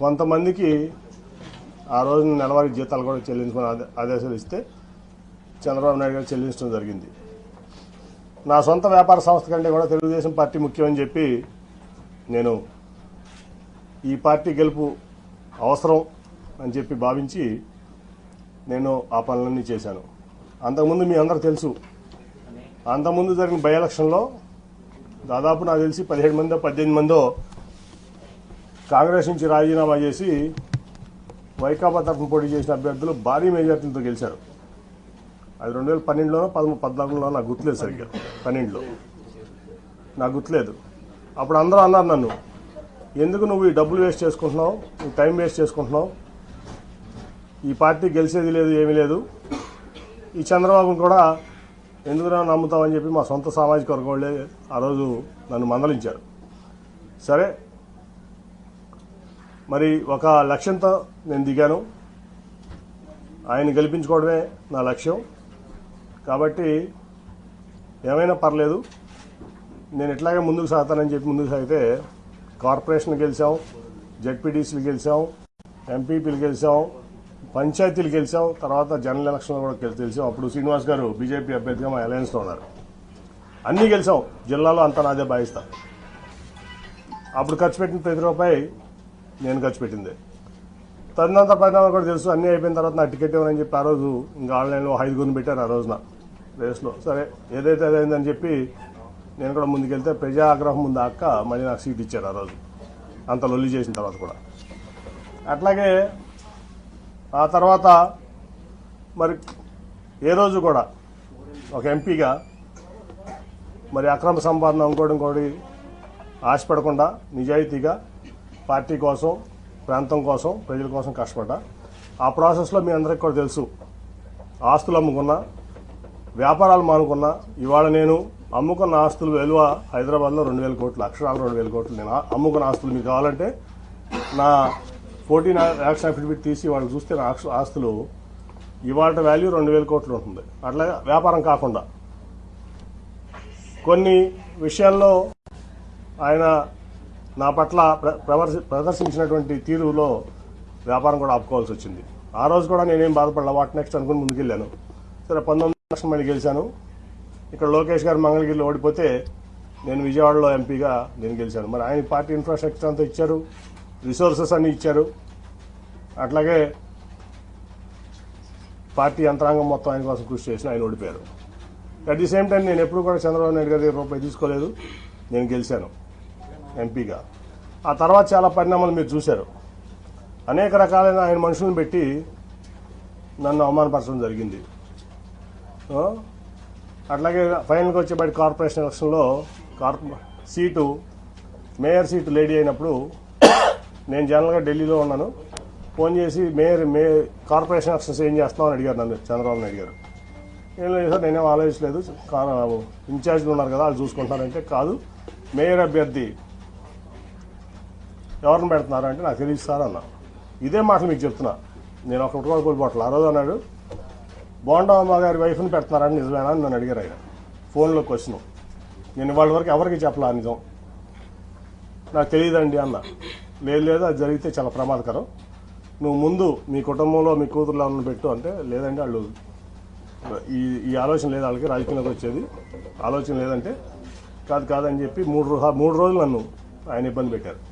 కొంతమందికి ఆ రోజు నెలవారీ జీతాలు కూడా చెల్లించమని ఆదేశాలు ఇస్తే చంద్రబాబు నాయుడు గారు చెల్లించడం జరిగింది. నా సొంత వ్యాపార సంస్థ కంటే కూడా తెలుగుదేశం పార్టీ ముఖ్యమని చెప్పి నేను ఈ పార్టీ గెలుపు అవసరం అని చెప్పి భావించి నేను ఆ పనులన్నీ చేశాను. అంతకుముందు మీ అందరు తెలుసు అంతకుముందు జరిగిన బై ఎలక్షన్లో దాదాపు నాకు తెలిసి పదిహేడు మందో పద్దెనిమిది మందో కాంగ్రెస్ నుంచి రాజీనామా చేసి వైకాపా తరఫున పోటీ చేసిన అభ్యర్థులు భారీ మెజార్టీలతో గెలిచారు. అది రెండు వేల పన్నెండులోనో పదమూడు పద్నాలుగులో నాకు గుర్తులేదు సరిగ్గా. పన్నెండులో. నాకు గుర్తులేదు. అప్పుడు అందరూ అన్నారు నన్ను ఎందుకు నువ్వు ఈ డబ్బులు వేస్ట్ చేసుకుంటున్నావు? నువ్వు టైం వేస్ట్ చేసుకుంటున్నావు? ఈ పార్టీ గెలిచేది లేదు ఏమీ లేదు. ఈ చంద్రబాబును కూడా ఎందుకు నమ్ముతామని చెప్పి మా సొంత సామాజిక వర్గం వాళ్ళే ఆ రోజు నన్ను మందలించారు. సరే మరి ఒక లక్ష్యంతో నేను దిగాను. ఆయన గెలిపించుకోవడమే నా లక్ష్యం. కాబట్టి ఏమైనా పర్లేదు. నేను ఇట్లాగే ముందుకు సాగుతానని చెప్పి ముందుకు సాగితే కార్పొరేషన్ గెలిచాం జడ్పీటీసీలు గెలిచాం ఎంపీపీలు గెలిచాం పంచాయతీలు గెలిచాం తర్వాత జనరల్ ఎలక్షన్లో కూడా గెలి- గెలిచాం. అప్పుడు శ్రీనివాస్ గారు బీజేపీ అభ్యర్థిగా మా అలయన్స్లో ఉన్నారు. అన్నీ గెలిచాం. జిల్లాలో అంతా నాదే భావిస్తా. అప్పుడు ఖర్చు పెట్టిన ప్రతి రూపాయి నేను ఖర్చు పెట్టిందే. తదినంత పరిణామం కూడా తెలుసు. అన్నీ అయిపోయిన తర్వాత నా టికెట్ ఇవ్వనని చెప్పి ఆ రోజు ఇంకా ఆన్లైన్లో ఐదుగురిని పెట్టారు ఆ రోజున రేస్లో. సరే ఏదైతే అదైందని చెప్పి నేను కూడా ముందుకెళ్తే ప్రజా ఆగ్రహం ముందు అక్క మళ్ళీ నాకు సీట్ ఇచ్చారు ఆ రోజు. అంత లొల్లి చేసిన తర్వాత కూడా. అట్లాగే ఆ తర్వాత మరి ఏ రోజు కూడా ఒక ఎంపీగా మరి అక్రమ సంపాదన ఇంకోటి ఇంకోటి ఆశపడకుండా నిజాయితీగా పార్టీ కోసం ప్రాంతం కోసం ప్రజల కోసం కష్టపడ్డా. ఆ ప్రాసెస్లో మీ అందరికి కూడా తెలుసు. ఆస్తులు అమ్ముకున్నా వ్యాపారాలు మానుకున్నా ఇవాళ నేను అమ్ముకున్న ఆస్తులు విలువ హైదరాబాద్లో రెండు వేల కోట్లు అక్షరాలు రెండు వేల కోట్లు. నేను అమ్ముకున్న ఆస్తులు మీకు కావాలంటే నా ఫోర్టీన్ యాక్షన్ అఫిడవిట్ తీసి వాళ్ళు చూస్తే నా ఆస్తులు ఇవాళ వాల్యూ రెండు వేల కోట్లు ఉంటుంది. అట్లాగే వ్యాపారం కాకుండా. కొన్ని విషయాల్లో ఆయన నా పట్ల ప్ర- ప్రదర్శించినటువంటి తీరులో వ్యాపారం కూడా ఆపుకోవాల్సి వచ్చింది. ఆ రోజు కూడా నేనేం బాధపడలే వాట్ నెక్స్ట్ అనుకుని ముందుకెళ్ళాను. సరే పంతొమ్మిది లక్షల మళ్ళీ గెలిచాను. ఇక్కడ లోకేష్ గారు మంగళగిరిలో ఓడిపోతే నేను విజయవాడలో ఎంపీగా నేను గెలిచాను. మరి ఆయన పార్టీ ఇన్ఫ్రాస్ట్రక్చర్ అంతా ఇచ్చారు రిసోర్సెస్ అన్ని ఇచ్చారు. అట్లాగే పార్టీ యంత్రాంగం మొత్తం ఆయన కోసం కృషి చేసిన ఆయన ఓడిపోయారు. అట్ ది సేమ్ టైం నేను ఎప్పుడు కూడా చంద్రబాబు నాయుడు గారి రూపాయి తీసుకోలేదు నేను గెలిచాను. ఎంపీగా. ఆ తర్వాత చాలా పరిణామాలు మీరు చూశారు. అనేక రకాలైన ఆయన మనుషులను పెట్టి నన్ను అవమానపరచడం జరిగింది. అట్లాగే ఫైనల్కి వచ్చేబడి కార్పొరేషన్ ఎలక్షన్లో కార్పొ సీటు మేయర్ సీటు లేడీ అయినప్పుడు నేను జనరల్గా ఢిల్లీలో ఉన్నాను. ఫోన్ చేసి మేయర్ మే కార్పొరేషన్ ఎలక్షన్స్ ఏం చేస్తామని అడిగారు నన్ను చంద్రబాబు నాయుడు గారు. ఏం లేదు సార్ నేనేం ఆలోచించలేదు. కానీ ఇన్ఛార్జ్లు ఉన్నారు కదా వాళ్ళు చూసుకుంటారంటే కాదు. మేయర్ అభ్యర్థి ఎవరిని పెడుతున్నారు అంటే నాకు తెలియదు సార్ అన్న ఇదే మాటలు మీకు చెప్తున్నా. నేను ఒక కూడా కోల్పోవట్లేదు ఆ రోజు అన్నాడు. బోండమ్మ గారి వైఫ్ని పెడుతున్నారని నిజమేనా అని నన్ను అడిగారు ఆయన. ఫోన్లో క్వశ్చన్. నేను ఇవాళ వరకు ఎవరికి చెప్పలా నిజం? నాకు తెలియదండి అన్న. లేదు లేదు అది జరిగితే చాలా ప్రమాదకరం. నువ్వు ముందు మీ కుటుంబంలో మీ కూతురులో ఉన్న పెట్టు అంటే లేదంటే వాళ్ళు ఈ ఈ ఆలోచన లేదు వాళ్ళకి రాజకీయంలోకి వచ్చేది. ఆలోచన లేదంటే కాదు కాదని చెప్పి మూడు మూడు రోజులు నన్ను ఆయన ఇబ్బంది పెట్టారు.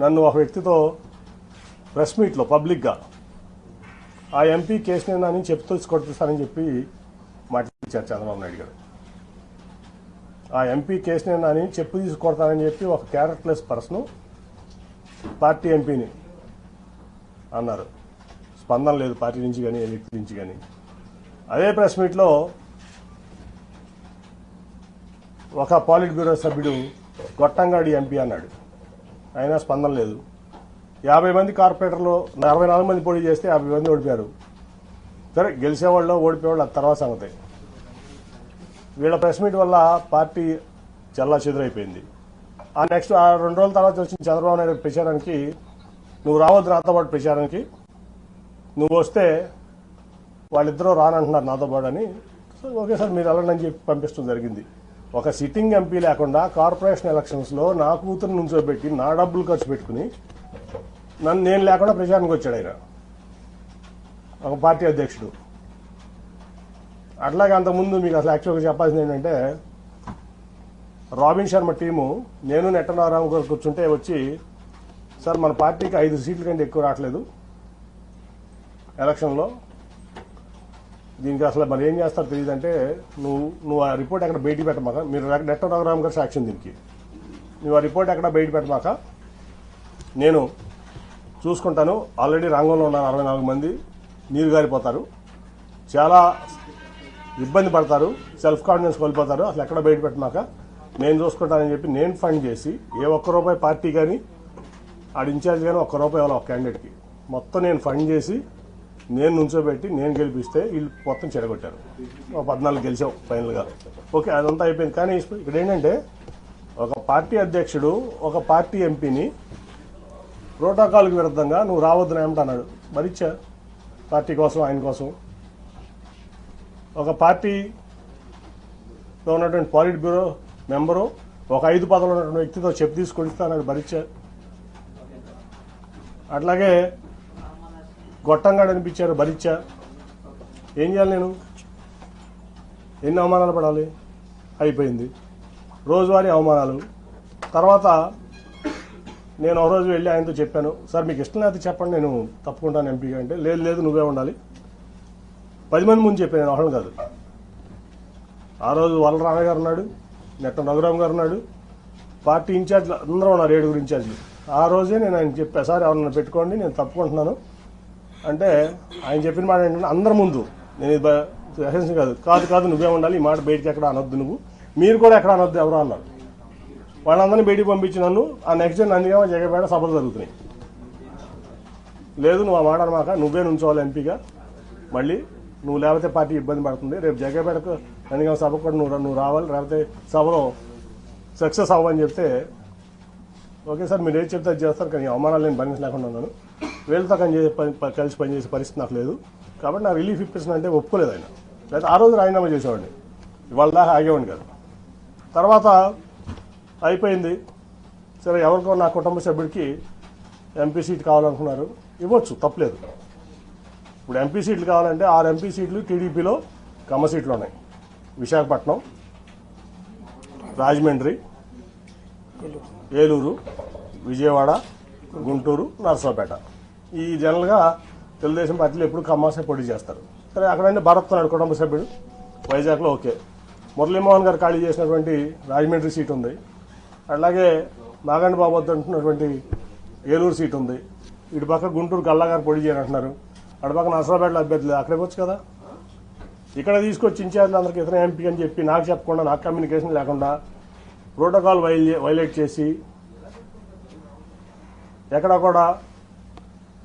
నన్ను ఒక వ్యక్తితో ప్రెస్ మీట్లో పబ్లిక్గా. ఆ ఎంపీ కేసు నేను చెప్తూ కొట్టిస్తానని చెప్పి మాట్లాడించారు చంద్రబాబు నాయుడు గారు. ఆ ఎంపీ కేసు అని చెప్పు తీసుకొడతానని చెప్పి ఒక క్యారెక్టర్లెస్ పర్సన్ పార్టీ ఎంపీని అన్నారు. స్పందన లేదు పార్టీ నుంచి కానీ ఏ వ్యక్తి నుంచి కానీ. అదే ప్రెస్ మీట్లో ఒక పాలిట్ బ్యూరో సభ్యుడు గొట్టంగాడి ఎంపీ అన్నాడు. అయినా స్పందన లేదు. యాభై మంది కార్పొరేటర్లు అరవై నాలుగు మంది పోటీ చేస్తే యాభై మంది ఓడిపోయారు. సరే గెలిచేవాళ్ళు ఓడిపోయేవాళ్ళు ఆ తర్వాత సంగతి. వీళ్ళ ప్రెస్ మీట్ వల్ల పార్టీ చల్లా చెదురైపోయింది. ఆ నెక్స్ట్ ఆ రెండు రోజుల తర్వాత వచ్చిన చంద్రబాబు నాయుడు ప్రచారానికి నువ్వు రావద్దు నాతో పాటు ప్రచారానికి నువ్వు వస్తే వాళ్ళిద్దరూ రానంటున్నారు నాతో పాటు అని. సో ఓకే సార్ మీరు వెళ్ళండి అని చెప్పి పంపించడం జరిగింది. ఒక సిట్టింగ్ ఎంపీ లేకుండా కార్పొరేషన్ ఎలక్షన్స్లో నా కూతురు నుంచోబెట్టి నా డబ్బులు ఖర్చు పెట్టుకుని నన్ను నేను లేకుండా ప్రచారానికి వచ్చాడు ఆయన. ఒక పార్టీ అధ్యక్షుడు. అట్లాగే అంతకుముందు మీకు అసలు యాక్చువల్గా చెప్పాల్సింది ఏంటంటే రాబిన్ శర్మ టీము నేను నెట్టనారాము గారు కూర్చుంటే వచ్చి సార్ మన పార్టీకి ఐదు సీట్ల కంటే ఎక్కువ రావట్లేదు. ఎలక్షన్లో దీనికి అసలు మరి ఏం చేస్తారో తెలియదు అంటే నువ్వు నువ్వు ఆ రిపోర్ట్ ఎక్కడ బయటికి పెట్టమాక మీరు నెట్ట రఘురామ్ గారు సాక్ష్యం దీనికి. నువ్వు ఆ రిపోర్ట్ ఎక్కడ బయట పెట్టమాక నేను చూసుకుంటాను ఆల్రెడీ రంగంలో ఉన్న అరవై నాలుగు మంది నీరు గారిపోతారు చాలా ఇబ్బంది పడతారు సెల్ఫ్ కాన్ఫిడెన్స్ కోల్పోతారు అసలు ఎక్కడ బయట పెట్టమాక నేను చూసుకుంటానని చెప్పి నేను ఫండ్ చేసి ఏ ఒక్క రూపాయి పార్టీ కానీ ఆడ ఇన్ఛార్జ్ కానీ ఒక్క రూపాయి ఇవ్వాలి ఒక క్యాండిడేట్కి మొత్తం నేను ఫండ్ చేసి నేను నుంచోబెట్టి నేను గెలిపిస్తే వీళ్ళు మొత్తం చెడగొట్టారు. పద్నాలుగు గెలిచాం ఫైనల్గా. ఓకే అదంతా అయిపోయింది. కానీ ఇక్కడ ఏంటంటే ఒక పార్టీ అధ్యక్షుడు ఒక పార్టీ ఎంపీని ప్రోటోకాల్కి విరుద్ధంగా నువ్వు రావద్దునే అంటున్నాడు మరిచ్చా పార్టీ కోసం ఆయన కోసం. ఒక పార్టీలో ఉన్నటువంటి పాలిట్ బ్యూరో మెంబరు ఒక ఐదు పదవులు ఉన్నటువంటి వ్యక్తితో చెప్పు తీసుకొడిస్తానని భరించారు అట్లాగే గొట్టంగా అనిపించారు భరించా ఏం చేయాలి నేను? ఎన్ని అవమానాలు పడాలి? అయిపోయింది. రోజువారీ అవమానాలు. తర్వాత నేను ఒక రోజు వెళ్ళి ఆయనతో చెప్పాను సార్ మీకు ఇష్టం లేకపోతే చెప్పండి నేను తప్పుకుంటాను ఎంపీగా అంటే. లేదు లేదు నువ్వే ఉండాలి. పది మంది ముందు చెప్పాను నేను ఒకళ్ళు కాదు. ఆ రోజు వలరామ గారు ఉన్నాడు నెట్ట రఘురామ్ గారు ఉన్నాడు పార్టీ ఇన్ఛార్జ్లు అందరూ ఉన్నారు ఏడుగురు ఇన్ఛార్జ్లు. ఆ రోజే నేను ఆయన చెప్పా సార్ ఎవరన్నా పెట్టుకోండి నేను తప్పుకుంటున్నాను. అంటే ఆయన చెప్పిన మాట ఏంటంటే అందరి ముందు. నేను ఇది కాదు. కాదు కాదు నువ్వే ఉండాలి. ఈ మాట బయటికి ఎక్కడ అనొద్దు నువ్వు. మీరు కూడా ఎక్కడ అనొద్దు ఎవరు అన్నారు. వాళ్ళందరినీ బయటికి పంపించి నన్ను ఆ నెక్స్ట్ డే నందిగామ జగపేట సభలు జరుగుతున్నాయి. లేదు నువ్వు ఆ మాట అనమాక నువ్వే నుంచోవాలి ఎంపీగా. మళ్ళీ నువ్వు లేకపోతే పార్టీ ఇబ్బంది పడుతుంది. రేపు జగపేటకు నందిగామ సభకు కూడా నువ్వు నువ్వు రావాలి. లేకపోతే సభలో సక్సెస్ అవ్వని చెప్తే ఓకే సార్ మీరు ఏది చెప్తే అది చేస్తారు కానీ అవమానాలు నేను భరించలేకుండా ఉన్నాను. వీళ్ళతో కలిసి చేసే పని కలిసి పనిచేసే పరిస్థితి నాకు లేదు. కాబట్టి నా రిలీఫ్ ఇప్పించిన అంటే ఒప్పుకోలేదు ఆయన. లేదా ఆ రోజు రాజీనామా చేసేవాడిని. ఇవాళ దాకా ఆగేవాడిని కాదు. తర్వాత అయిపోయింది. సరే ఎవరికో నా కుటుంబ సభ్యుడికి ఎంపీ సీట్ కావాలనుకున్నారు. ఇవ్వచ్చు తప్పలేదు. ఇప్పుడు ఎంపీ సీట్లు కావాలంటే ఆరు ఎంపీ సీట్లు టీడీపీలో కమ్మ సీట్లు ఉన్నాయి. విశాఖపట్నం రాజమండ్రి ఏలూరు విజయవాడ గుంటూరు నర్సాపేట ఈ జనరల్గా తెలుగుదేశం పార్టీలు ఎప్పుడు కమ్మాసే పోటీ చేస్తారు. సరే అక్కడైనా భరత్ నాడు కుటుంబ సభ్యుడు. వైజాగ్లో ఓకే. మురళీమోహన్ గారు ఖాళీ చేసినటువంటి రాజమండ్రి సీట్ ఉంది. అలాగే నాగండ్ బాబు వద్ద అంటున్నటువంటి ఏలూరు సీట్ ఉంది. ఇటు పక్క గుంటూరు గల్లా గారు పోటీ చేయాలంటున్నారు అటు పక్క నరసరావుపేటలో అభ్యర్థులు అక్కడికి వచ్చు కదా? ఇక్కడ తీసుకొచ్చి ఇన్ఛార్జ్ అందరికి ఇతర ఎంపీ అని చెప్పి నాకు చెప్పకుండా నాకు కమ్యూనికేషన్ లేకుండా ప్రోటోకాల్ వైలేట్ చేసి ఎక్కడ కూడా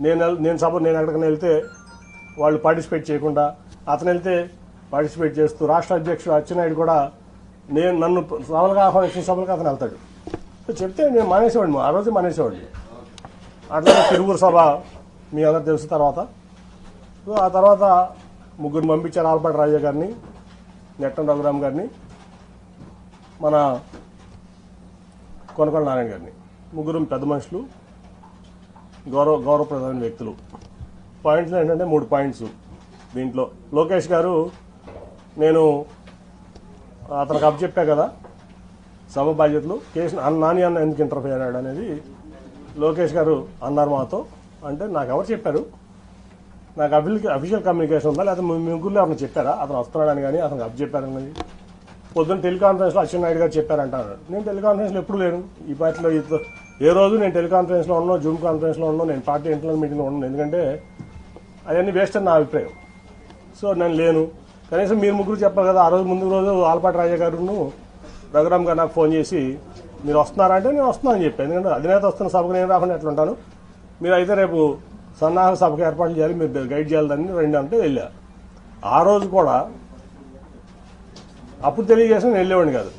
నేను నేను సపోజ్ నేను ఎక్కడికైనా వెళ్తే వాళ్ళు పార్టిసిపేట్ చేయకుండా అతను వెళ్తే పార్టిసిపేట్ చేస్తూ రాష్ట్ర అధ్యక్షుడు అచ్చెన్నాయుడు కూడా నేను నన్ను సభలకు ఆహ్వానించిన సభలకు అతను వెళ్తాడు. సో చెప్తే నేను మానేసేవాడిని ఆ రోజు మానేసేవాడిని. అట్లాగే తిరువురు సభ మీ అందరు తెలుసు తర్వాత. సో ఆ తర్వాత ముగ్గురు పంపించారు ఆల్పాటి రాజా గారిని నెట్టం రఘురామ్ గారిని మన కొనకొండ నారాయణ గారిని. ముగ్గురు పెద్ద మనుషులు. గౌరవ గౌరవప్రదమైన వ్యక్తులు. పాయింట్లు ఏంటంటే మూడు పాయింట్స్ దీంట్లో లోకేష్ గారు నేను అతనికి అప్ చెప్పా కదా సభ బాధ్యతలు. కేసు అన్న నాని అన్న ఎందుకు ఇంటర్ఫియర్ అయ్యాడు అనేది లోకేష్ గారు అన్నారు మాతో. అంటే నాకు ఎవరు చెప్పారు? నాకు అఫిషియల్ అఫీషియల్ కమ్యూనికేషన్ ఉందా? లేకపోతే మీ ముగ్గురులో అతను చెప్పారా? అతను వస్తున్నాడని కానీ అతనికి అప్ చెప్పారని పొద్దున్న టెలికాన్ఫరెన్స్లో అచ్చెన్నాయుడు గారు చెప్పారంటారు. నేను టెలికాన్ఫరెన్స్లో ఎప్పుడు లేను. ఈ పార్టీలో ఏ రోజు నేను టెలికాన్ఫరెన్స్లో ఉన్నాను జూమ్ కాన్ఫరెన్స్లో ఉన్నాను నేను పార్టీ ఇంటర్నల్ మీటింగ్లో ఉన్నాను. ఎందుకంటే అవన్నీ వేస్ట్ అని నా అభిప్రాయం. సో నేను లేను. కనీసం మీరు ముగ్గురు చెప్పాలి కదా ఆ రోజు ముందు రోజు ఆల్పాటి రాజా గారును రఘురామ్ గారు నాకు ఫోన్ చేసి మీరు వస్తున్నారా అంటే నేను వస్తున్నాను అని చెప్పాను. ఎందుకంటే అధినేత వస్తున్న సభకు నేను రాకుండా ఎట్లుంటాను మీరు అయితే రేపు సన్నాహ సభకు ఏర్పాట్లు చేయాలి మీరు గైడ్ చేయాలి దాన్ని రెండు అంటే వెళ్ళా. ఆ రోజు కూడా అప్పుడు తెలియజేసిన నేను వెళ్ళేవాడిని కాదు.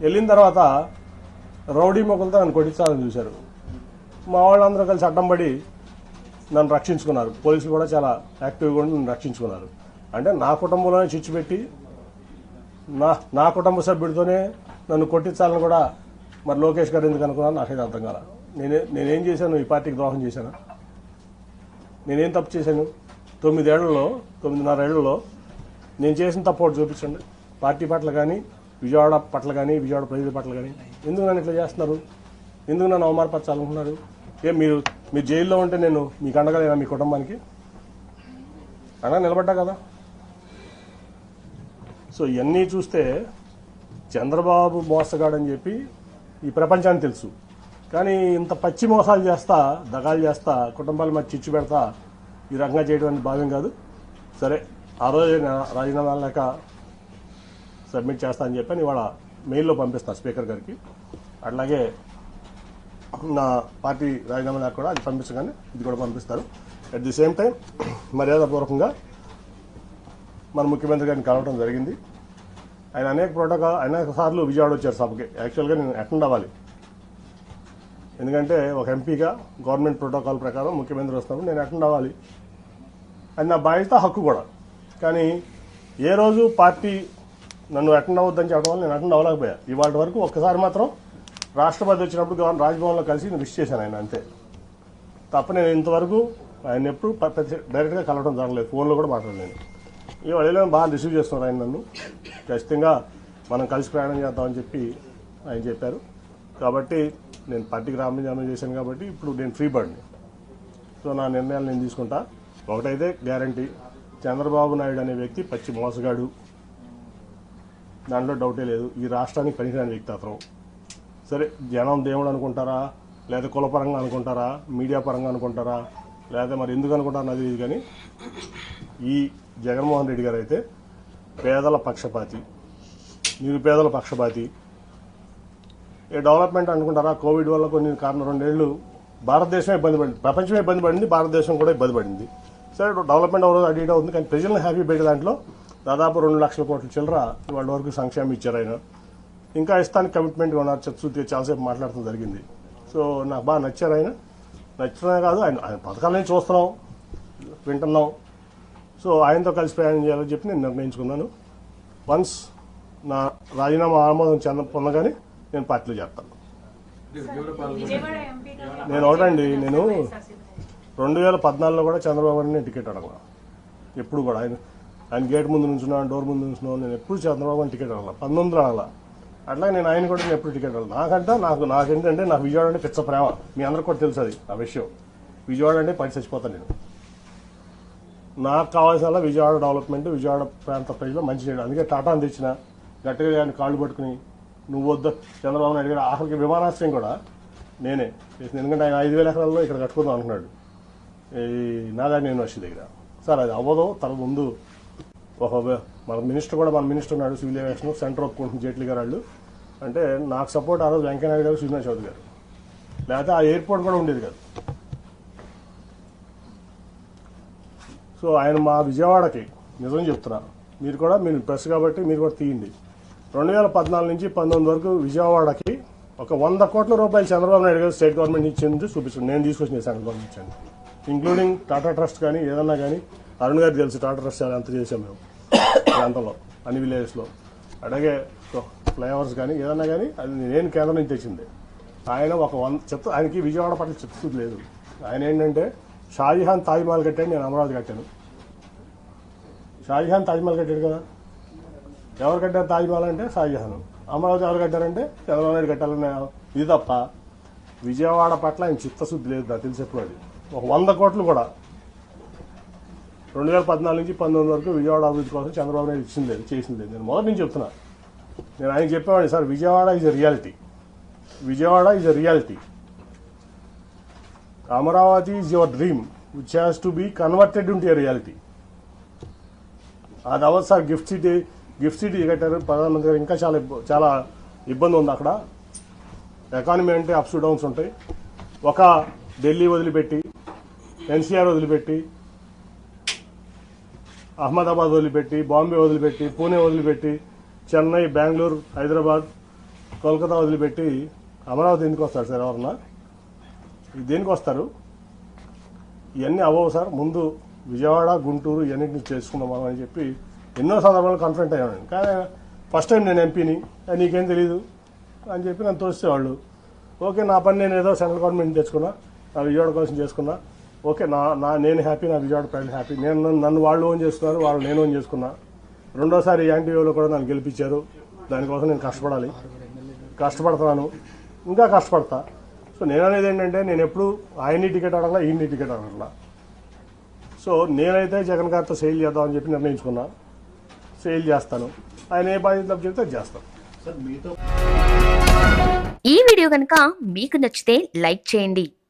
వెళ్ళిన తర్వాత రౌడీ మొక్కలతో నన్ను కొట్టించాలని చూశారు. మా వాళ్ళందరూ కలిసి అడ్డం పడి నన్ను రక్షించుకున్నారు. పోలీసులు కూడా చాలా యాక్టివ్గా ఉండి నన్ను రక్షించుకున్నారు. అంటే నా కుటుంబంలోనే చిచ్చు పెట్టి నా నా కుటుంబ సభ్యుడితోనే నన్ను కొట్టించాలని కూడా మరి లోకేష్ గారు ఎందుకు అనుకున్నాను నాకైతే అర్థం కాల. నేనే నేనేం చేశాను? ఈ పార్టీకి ద్రోహం చేశాను? నేనేం తప్పు చేశాను? తొమ్మిదేళ్ళలో తొమ్మిదిన్నర ఏళ్ళలో నేను చేసిన తప్పు ఒకటి చూపించండి. పార్టీ పట్ల కానీ విజయవాడ పట్ల కానీ విజయవాడ ప్రజల పట్ల కానీ ఎందుకు నన్ను ఇట్లా చేస్తున్నారు? ఎందుకు నన్ను అవమానపరచాలనుకున్నారు ఏ మీరు మీరు జైల్లో ఉంటే నేను మీకు అండగలేనా మీ కుటుంబానికి? అండగా నిలబడ్డా కదా. సో ఇవన్నీ చూస్తే చంద్రబాబు మోసగాడని చెప్పి ఈ ప్రపంచానికి తెలుసు. కానీ ఇంత పచ్చి మోసాలు చేస్తా దగాలు చేస్తా కుటుంబాల మధ్య చిచ్చు పెడతా ఈ రకంగా చేయడం అనేది భావ్యం కాదు. సరే ఆ రోజు రాజీనామా లేక సబ్మిట్ చేస్తా అని చెప్పి ఇవాళ మెయిల్లో పంపిస్తాను స్పీకర్ గారికి. అట్లాగే నా పార్టీ రాజీనామా లేక కూడా అది పంపించగానే ఇది కూడా పంపిస్తారు. అట్ ది సేమ్ టైం మర్యాదపూర్వకంగా మన ముఖ్యమంత్రి గారిని కలవడం జరిగింది. ఆయన అనేక ప్రోటోకాల్ అనేక సార్లు విజయవాడ వచ్చారు సభకి. యాక్చువల్గా నేను అటెండ్ అవ్వాలి. ఎందుకంటే ఒక ఎంపీగా గవర్నమెంట్ ప్రోటోకాల్ ప్రకారం ముఖ్యమంత్రి వస్తున్నప్పుడు నేను అటెండ్ అవ్వాలి. అది నా బాధ్యత హక్కు కూడా. కానీ ఏ రోజు పార్టీ నన్ను అటెండ్ అవ్వద్దని చెప్పడం వల్ల నేను అటెండ్ అవ్వలేకపోయా. ఇవాళ వరకు ఒక్కసారి మాత్రం రాష్ట్రపతి వచ్చినప్పుడు రాజ్భవన్లో కలిసి నేను విష్ చేశాను ఆయన అంతే. తప్ప నేను ఇంతవరకు ఆయన ఎప్పుడు డైరెక్ట్గా కలవడం జరగలేదు. ఫోన్లో కూడా మాట్లాడలేను ఇవాళ వాళ్ళలో బాగా రిసీవ్ చేస్తున్నారు ఆయన నన్ను. ఖచ్చితంగా మనం కలిసి ప్రయాణం చేద్దామని చెప్పి ఆయన చెప్పారు. కాబట్టి నేను పార్టీకి రామజామా చేశాను కాబట్టి ఇప్పుడు నేను ఫ్రీ బర్డ్ని. సో నా నిర్ణయాలు నేను తీసుకుంటా. ఒకటైతే గ్యారంటీ. చంద్రబాబు నాయుడు అనే వ్యక్తి పచ్చి మోసగాడు. దాంట్లో డౌటే లేదు. ఈ రాష్ట్రానికి పనికిరాని వ్యక్తి అతను. సరే జనం దేవుడు అనుకుంటారా? లేదా కులపరంగా అనుకుంటారా? మీడియా పరంగా అనుకుంటారా? లేదా మరి ఎందుకు అనుకుంటారు అది ఇది కానీ ఈ జగన్మోహన్ రెడ్డి గారు అయితే పేదల పక్షపాతి నిరుపేదల పక్షపాతి. ఈ డెవలప్మెంట్ అనుకుంటారా? కోవిడ్ వల్ల కొన్ని కారణం రెండేళ్ళు భారతదేశం ఇబ్బంది పడింది. ప్రపంచమే ఇబ్బంది పడింది భారతదేశం కూడా ఇబ్బంది పడింది. సరే డెవలప్మెంట్ ఎవరో అటు అవుతుంది కానీ ప్రజలను హ్యాపీ పెట్టే దాంట్లో దాదాపు రెండు లక్షల కోట్ల చిల్లర వాళ్ళ వరకు సంక్షేమం ఇచ్చారు ఆయన. ఇంకా ఇస్తానికి కమిట్మెంట్ ఉన్నారు. చచ్చుతి చాలాసేపు మాట్లాడటం జరిగింది. సో నాకు బాగా నచ్చారు ఆయన. నచ్చడమే కాదు ఆయన ఆయన పథకాలని చూస్తున్నాం. వింటున్నాం. సో ఆయనతో కలిసి ప్రయాణం చేయాలని చెప్పి నేను నిర్ణయించుకున్నాను. వన్స్ నా రాజీనామా ఆమోదం చెంద పొందగానే నేను పార్టీలో చేస్తాను నేను ఒకటండి నేను రెండు వేల పద్నాలుగులో కూడా చంద్రబాబు గారిని నేను టికెట్ అడగల ఎప్పుడు కూడా ఆయన ఆయన గేట్ ముందు నుంచున్నాను డోర్ ముందు నుంచున్నాను నేను ఎప్పుడు చంద్రబాబు టికెట్ అడగల పంతొమ్మిది అడగల అట్లాగే నేను ఆయన కూడా నేను ఎప్పుడు టికెట్ అడగల నాకంటే నాకు నాకేంటంటే నాకు విజయవాడ అంటే పిచ్చ ప్రేమ. మీ అందరికి కూడా తెలుసు అది ఆ విషయం. విజయవాడ అంటే పని చచ్చిపోతాను నేను. నాకు కావాల్సిన విజయవాడ డెవలప్మెంట్ విజయవాడ ప్రాంత ప్రజలు మంచి చేయడం. అందుకే టాటాని తెచ్చిన గట్టిగా ఆయన కాళ్ళు పట్టుకుని నువ్వు వద్ద. చంద్రబాబు నాయుడు గారు ఆఖరికి విమానాశ్రయం కూడా నేనే. చేసింది ఎందుకంటే ఆయన ఐదు వేల ఎకరాల్లో ఇక్కడ కట్టుకుందాం అనుకున్నాడు. ఈ నాగార్జున యూనివర్సిటీ దగ్గర. సార్ అది అవ్వదు తన ముందు ఒక మన మినిస్టర్ కూడా మన మినిస్టర్ ఉన్నాడు సివిల్ ఏవియేషన్ సెంటర్ ఒప్పుకుంటుంది జైట్లీ గారు వాళ్ళు. అంటే నాకు సపోర్ట్ ఆ రోజు వెంకయ్యనాయుడు గారు శ్రీనివాస్ చౌదరి గారు. లేకపోతే ఆ ఎయిర్పోర్ట్ కూడా ఉండేది కాదు. సో ఆయన మా విజయవాడకి నిజం చెప్తున్నా. మీరు కూడా మీరు ప్రెస్ కాబట్టి మీరు కూడా తీయండి. రెండు వేల పద్నాలుగు నుంచి పంతొమ్మిది వరకు విజయవాడకి ఒక వంద కోట్ల రూపాయలు చంద్రబాబు నాయుడు గారు స్టేట్ గవర్నమెంట్ ఇచ్చింది చూపిస్తుంది. నేను తీసుకొచ్చిన సెంట్రల్ గవర్నమెంట్ ఇచ్చాను ఇంక్లూడింగ్ టాటా ట్రస్ట్ కానీ ఏదన్నా కానీ అరుణ్ గారికి తెలుసు టాటా ట్రస్ట్ చాలా ఎంత చేసాం మేము ప్రాంతంలో అన్ని విలేజెస్లో అలాగే ఫ్లైఓవర్స్ కానీ ఏదన్నా కానీ అది నేను కేంద్రం నుంచి తెచ్చింది. ఆయన ఒక వన్ చెత్త ఆయనకి విజయవాడ పట్ల చిత్తశుద్ధి లేదు. ఆయన ఏంటంటే షాజహాన్ తాజ్మహల్ కట్టాను నేను అమరావతి కట్టాను. షాజహాన్ తాజ్మహల్ కట్టాడు కదా. ఎవరు కట్టారు తాజ్మహల్ అంటే షాజహాన్. అమరావతి ఎవరు కట్టారంటే చంద్రబాబు నాయుడు కట్టాలనే ఇది తప్ప విజయవాడ పట్ల ఆయన చిత్తశుద్ధి లేదు నాకు తెలిసి ఎప్పుడు అది. ఒక వంద కోట్లు కూడా రెండు వేల పద్నాలుగు నుంచి పంతొమ్మిది వరకు విజయవాడ అభివృద్ధి కోసం చంద్రబాబు నాయుడు ఇచ్చింది లేదు చేసింది. లేదు నేను మొదటి నుంచి చెప్తున్నా. నేను ఆయన చెప్పేవాడిని sir Vijayawada is a reality Vijayawada is a reality Amaravati is your dream which has to be converted into a reality అది అవ్వదు sir. Gift city gift city కట్టారు ప్రధానమంత్రి గారు ఇంకా చాలా చాలా ఇబ్బంది ఉంది అక్కడ. ఎకానమీ అంటే అప్స్ డౌన్స్ ఉంటాయి. ఒక ఢిల్లీ వదిలిపెట్టి ఎన్సీఆర్ వదిలిపెట్టి అహ్మదాబాద్ వదిలిపెట్టి బాంబే వదిలిపెట్టి పూణే వదిలిపెట్టి చెన్నై బెంగళూరు హైదరాబాద్ కోల్కతా వదిలిపెట్టి అమరావతి ఎందుకు వస్తారు సార్ ఎవరన్నా? దేనికి వస్తారు? ఇవన్నీ అవ్వవు సార్. ముందు విజయవాడ గుంటూరు ఇవన్నింటిని చేసుకుందాం మనం అని చెప్పి ఎన్నో సందర్భాలు కన్ఫరెంట్ అయ్యాను కానీ ఫస్ట్ టైం నేను ఎంపీని నీకేం తెలీదు అని చెప్పి నన్ను తోసేవాళ్ళు. ఓకే నా పని నేను ఏదో సెంట్రల్ గవర్నమెంట్ తెచ్చుకున్నా నా విజయవాడ కోసం చేసుకున్నా. ఓకే నా నా నేను హ్యాపీ నా విజయవాడ ప్రజలు హ్యాపీ. నేను నన్ను- వాళ్ళు ఓన్ చేసుకున్నారు వాళ్ళు నేను ఓన్ చేసుకున్నా. రెండోసారి యాంటీవీలో కూడా నన్ను గెలిపించారు. దానికోసం నేను కష్టపడాలి. కష్టపడుతున్నాను ఇంకా కష్టపడతా. సో నేను అనేది ఏంటంటే నేను ఎప్పుడు ఆయన్ని టికెట్ అడగలా ఈయన్ని టికెట్ అడగలా. సో నేనైతే జగన్ గారితో సేల్ చేద్దామని చెప్పి నిర్ణయించుకున్నా. సేల్ చేస్తాను. ఆయన ఏ బాధ్యత చెప్తే అది చేస్తాను. సార్ మీతో ఈ వీడియో కనుక మీకు నచ్చితే లైక్ చేయండి.